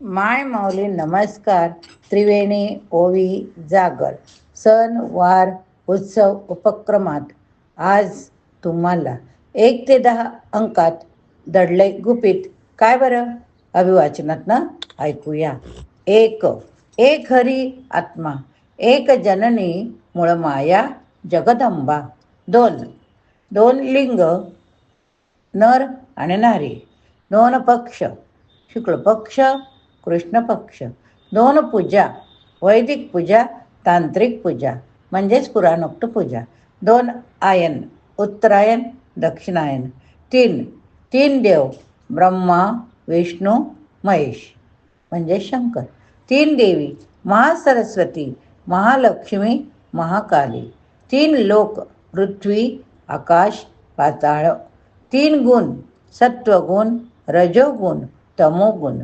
माय माऊली नमस्कार. त्रिवेणी ओवी जागर. सण वार उत्सव उपक्रमात आज तुम्हाला एक ते दहा अंकात दडले गुपित. काय बरं? अभिवाचनात ना? ऐकूया. एक एक हरी आत्मा एक जननी मुळ माया जगदंबा. दोन दोन लिंग नर आणि नारी. दोन पक्ष शुक्ल पक्ष कृष्णपक्ष. दोन पूजा वैदिक पूजा तांत्रिक पूजा म्हणजेच पुराणोक्त पूजा. दोन आयन उत्तरायण दक्षिणायन. तीन तीन देव ब्रह्मा विष्णू महेश म्हणजे शंकर. तीन देवी महासरस्वती महालक्ष्मी महाकाली. तीन लोक पृथ्वी आकाश पाताळ. तीन गुण सत्वगुण रजोगुण तमोगुण.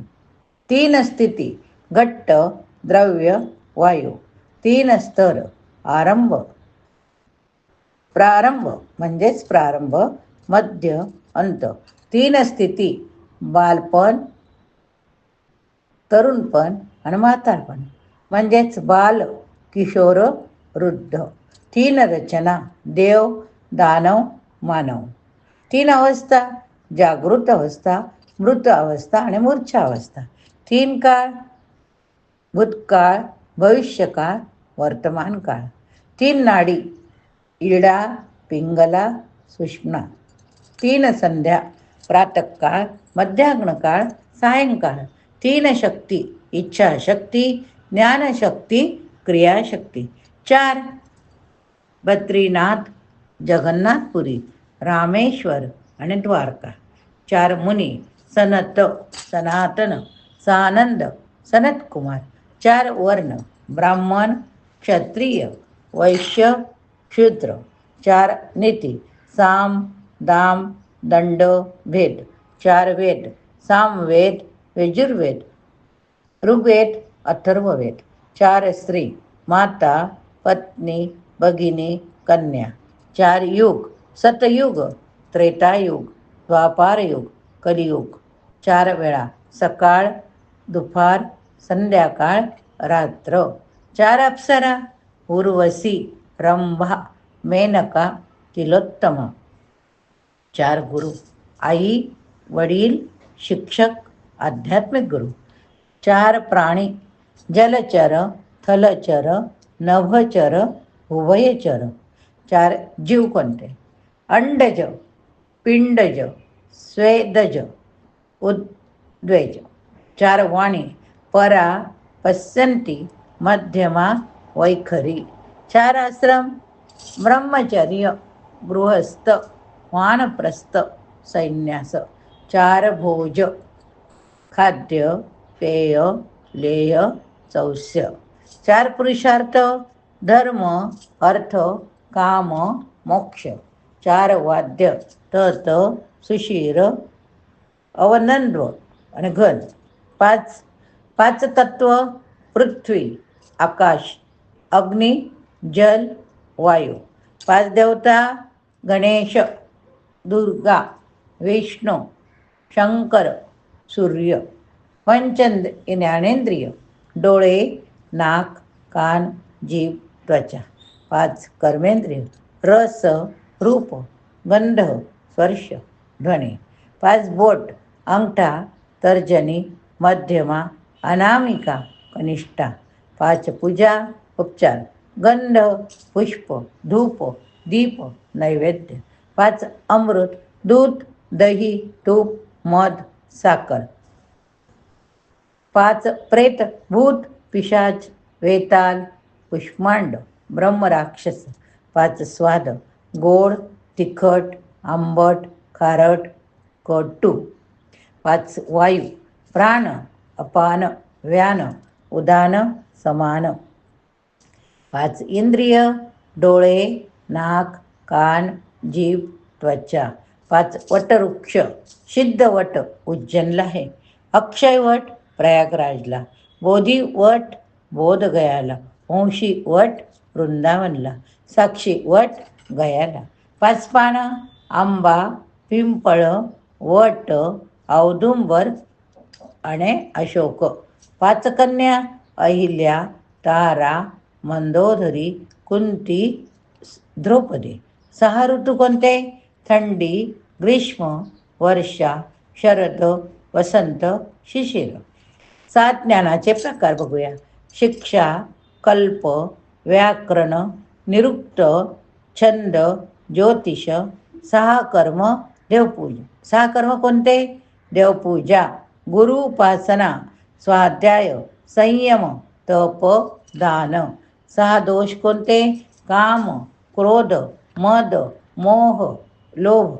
तीन स्थिती घट्ट द्रव्य वायू. तीन स्तर आरंभ. प्रारंभ म्हणजेच प्रारंभ मध्य अंत. तीन स्थिती बालपण तरुणपण आणि म्हातारपण. म्हणजेच बाल किशोर वृद्ध. तीन रचना देव दानव मानव. तीन अवस्था जागृत अवस्था मृत अवस्था आणि मूर्छा अवस्था. तीन काळ भूतकाळ भविष्यकाळ वर्तमान काळ तीन नाडी इडा पिंगला सुष्मा. तीन संध्या प्रातकाळ मध्याग्नकाळ सायंकाळ. तीन शक्ती इच्छाशक्ती ज्ञानशक्ती क्रियाशक्ती. चार बद्रीनाथ जगन्नाथपुरी रामेश्वर आणि द्वारका. चार मुनी सनत सनातन. सानंद सनतकुमार चार वर्ण ब्राह्मण क्षत्रिय वैश्य क्षुद्र चार नीती साम दाम दंड भेद चार वेद सामवेद यजुर्वेद ऋग्वेद अथर्ववेद चार स्त्री माता पत्नी भगिनी कन्या चार युग सतयुग त्रेतायुग द्वापारयुग कलियुग चार वेळा सकाळ दुपार संध्याकाळ रात्र. चार अप्सरा. उर्वशी रंभा मेनका तिलोत्तम. चार गुरु. आई वडील शिक्षक आध्यात्मिक गुरु. चार प्राणी. जलचर थलचर नभचर उभयचर. चार जीव कोणते? अंडज पिंडज स्वेदज उद्वेज. चारवाणी परा पश्यंती मध्यमा वैखरी। चार आश्रम ब्रह्मचर्य गृहस्थ वानप्रस्थ सैन्यास चार भोज खाद्य पेय लेय चौस्य चार पुरुषार्थ धर्म अर्थ काम मोक्ष। चार वाद्य तत सुशीर अवनंद्व आणि घन। पाच पाच तत्व पृथ्वी आकाश अग्नी जल वायू. पाच देवता गणेश दुर्गा विष्णू शंकर सूर्य पंचंद ज्ञानेंद्रिय डोळे नाक कान जीभ त्वचा. पाच कर्मेंद्रिय रस रूप गंध स्पर्श ध्वनी. पाच बोट अंगठा तर्जनी मध्यमा अनामिका कनिष्ठा पाच पूजा उपचार गंध पुष्प धूप दीप नैवेद्य पाच अमृत दूध दही तूप मध साखर. पाच प्रेत भूत पिशाच वेताल पुष्मांड ब्रह्मराक्षस पाच स्वाद गोड तिखट आंबट खारट कटू. पाच वायू प्राण अपान व्यान उदान समान. पाच इंद्रिय डोळे नाक कान जीभ त्वचा. पाच वटवृक्ष सिद्धवट उज्जैनला आहे. अक्षयवट प्रयागराजला बोधी वट बोधगयाला वंशी वट वृंदावनला साक्षी वट गयाला. पाच पानं आंबा पिंपळ वट औदुंबर आणि अशोक. पाच कन्या अहिल्या तारा मंदोदरी कुंती द्रौपदी. सहा ऋतू कोणते? थंडी ग्रीष्म वर्षा शरद वसंत शिशिर. सात ज्ञानाचे प्रकार बघूया. शिक्षा कल्प व्याकरण निरुक्त छंद ज्योतिष सहा कर्म देवपूजा. सहा कर्म कोणते? देवपूजा. गुरु उपासना स्वाध्याय संयम तप दान. सहा दोष कोणते? काम क्रोध मद मोह लोभ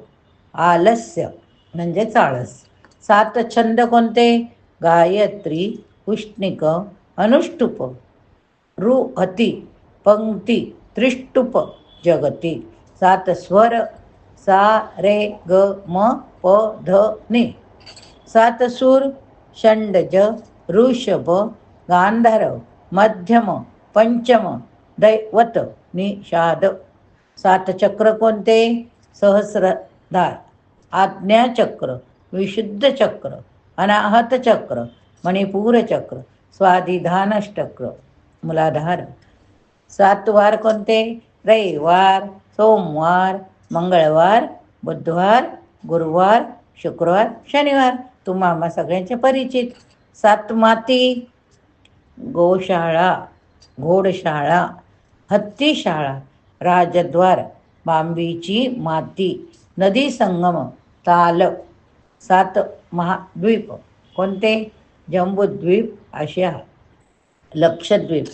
आलस्य म्हणजे चाळस सात छंद कोणते? गायत्री उष्णिक अनुष्टुप रुहती पंक्ती त्रिष्टुप जगती. सात स्वर सा रे ग म प ध नि. सातसूर षण्डज षंडज ऋषभ गांधारव मध्यम पंचम दैवत निषाद. सात चक्र कोणते? सहस्रधार. आज्ञाचक्र विशुद्ध चक्र अनाहत चक्र मणिपूर चक्र स्वाधिधानष्टक्र मुलाधार. सात वार कोणते? रविवार सोमवार मंगळवार बुधवार गुरुवार शुक्रवार शनिवार. तुम्हा आम्हा सगळ्यांचे परिचित. सात माती गोशाळा घोडशाळा हत्तीशाळा राजद्वार बांबीची माती नदी संगम ताल सात महाद्वीप. कोणते? जम्बूद्वीप आशिया लक्षद्वीप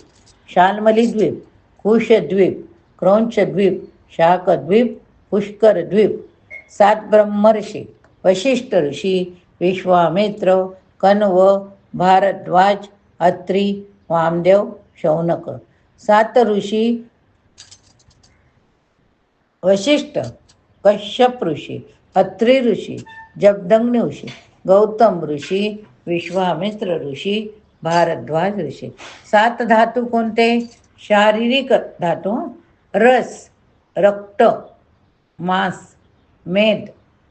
शालमलीद्वीप कुशद्वीप क्रौंचद्वीप शाकद्वीप पुष्करद्वीप सात ब्रह्मर्षी वशिष्ठ ऋषी विश्वामित्र कण्व भारद्वाज अत्री वामदेव शौनक. सात ऋषी वशिष्ठ कश्यप ऋषी अत्री ऋषी जगदग्नी ऋषी गौतम ऋषी विश्वामित्र ऋषी भारद्वाज ऋषी. सात धातू कोणते? शारीरिक धातू रस रक्त मांस मेद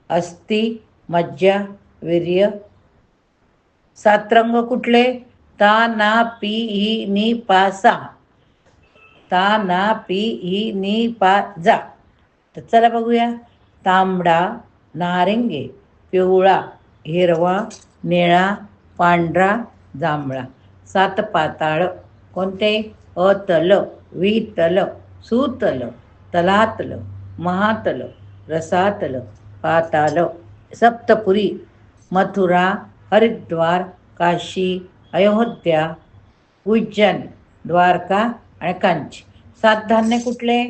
अस्थि मज्जा वीर्य. सात रंग कुठले? ता ना पी ही नी पा सा. ता ना पी ही नी पा जा. तर चला बघूया. तांबडा नारिंगे पिवळा हिरवा निळा पांढरा जांभळा. सात पाताळ. कोणते? अतल वितल सुतल तलातल महातल रसातल पाताल सप्तपुरी. मथुरा हरिद्वार काशी अयोध्या उज्जैन द्वारका आणि कांची. सात धान्य कुठले?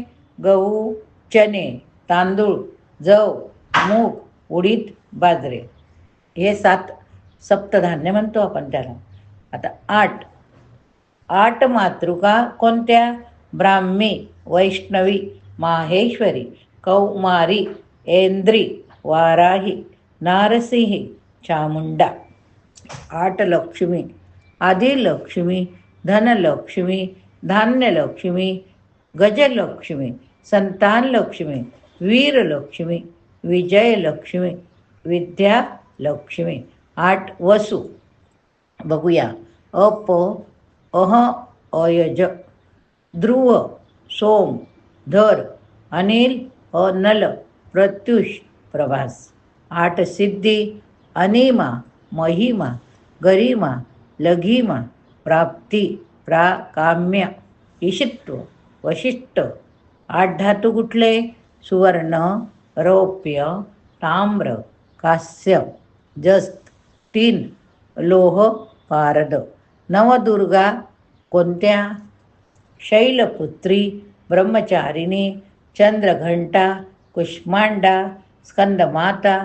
गहू चणे तांदूळ जव मूग उडीद बाजरे. हे सात सप्तधान्य म्हणतो आपण त्याला. आता आठ. आठ मातृका कोणत्या? ब्राह्मी वैष्णवी माहेश्वरी कौमारी ऐंद्री वाराही नारसिंही. चामुंडा आठ लक्ष्मी आदिलक्ष्मी धनलक्ष्मी धान्यलक्ष्मी गजलक्ष्मी संतानलक्ष्मी वीरलक्ष्मी विजयलक्ष्मी विद्यालक्ष्मी आठ वसू. बघूया. अप अह अयज ध्रुव सोम धर अनिल अनल प्रत्युष प्रभास. आठ सिद्धी अनिमा महिमा गरिमा लघिमा प्राप्ती प्राकाम्य ईशित्व वशिष्ठ आठ धातू कुठले? सुवर्ण रौप्य ताम्र कास्य जस्त तीन लोह पारद नवदुर्गा कोणत्या? शैलपुत्री ब्रह्मचारिणी चंद्रघंटा कुष्मांडा स्कंदमाता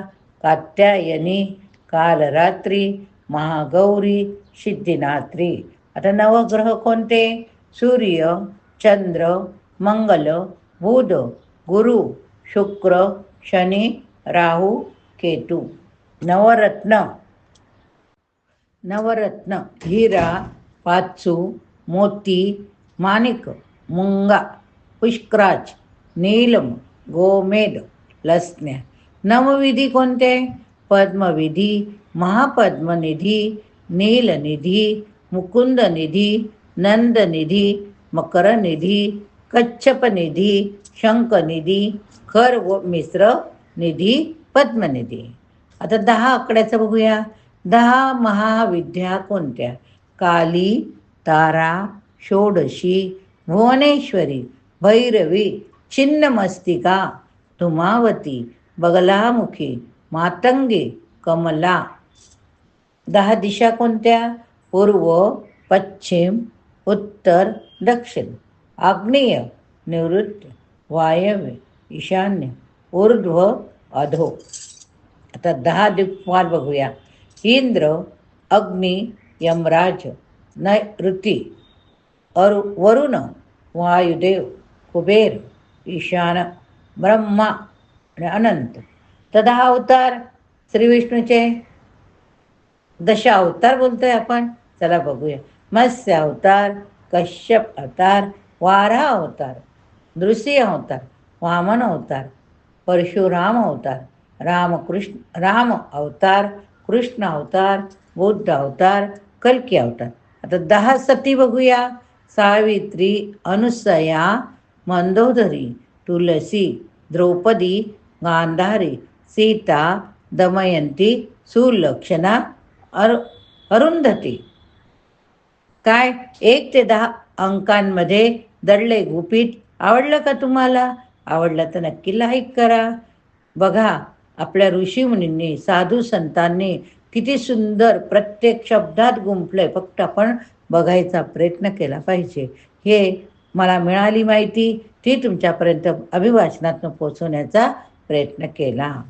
कात्यायनी कालरात्री महागौरी सिद्धिनात्री. आता नवग्रह कोणते? सूर्य चंद्र मंगल बुध गुरु शुक्र शनी राहू केतू. नवरत्न. नवरत्न. हिरा पाचू मोती माणिक मुंगा पुष्कराज नीलम गोमेद लसण्या. नवविधी कोणते? पद्मविधी महापद्मनिधी नीलनिधी मुकुंद निधी नंद निधी मकर निधी खर व मिश्र निधी पद्मनिधी. आता दहा आकड्याचं बघूया. दहा महाविद्या कोणत्या? काली तारा षोडशी भुवनेश्वरी भैरवी छिन्नमस्तिका धुमावती बगलामुखी मातंगी कमला. दहा दिशा कोणत्या? पूर्व पश्चिम उत्तर दक्षिण. आग्नेय निवृत्त वायव्य ईशान्य ऊर्ध्व अधो. आता दहा दिक्पाल बघूया. इंद्र अग्नी यमराज नैऋती अरु वरुण वायुदेव कुबेर ईशान ब्रह्मा. आणि अनंत. तर दहा अवतार श्री विष्णूचे दश अवतार बोलतोय आपण. चला बघूया. मत्स्य अवतार कश्यप अवतार वारा अवतार नृसिंह अवतार वामन अवतार परशुराम अवतार रामकृष्ण राम अवतार कृष्ण अवतार बुद्ध अवतार कल्की अवतार. आता दहा सती बघूया. सावित्री अनुसया मंदोदरी तुलसी द्रौपदी గాంధారి सीता दमयंती सुलक्षणा अरु अरुंधती. काय? एक ते दहा अंकांमध्ये दडले गुपित आवडलं का तुम्हाला? आवडलं तर नक्की लाईक करा. बघा आपल्या ऋषीमुनींनी साधू संतांनी किती सुंदर प्रत्येक शब्दात गुंफलंय. फक्त आपण बघायचा प्रयत्न केला पाहिजे. हे मला मिळाली माहिती. ती तुमच्यापर्यंत अभिवाचनातून पोचवण्याचा प्रयत्न केला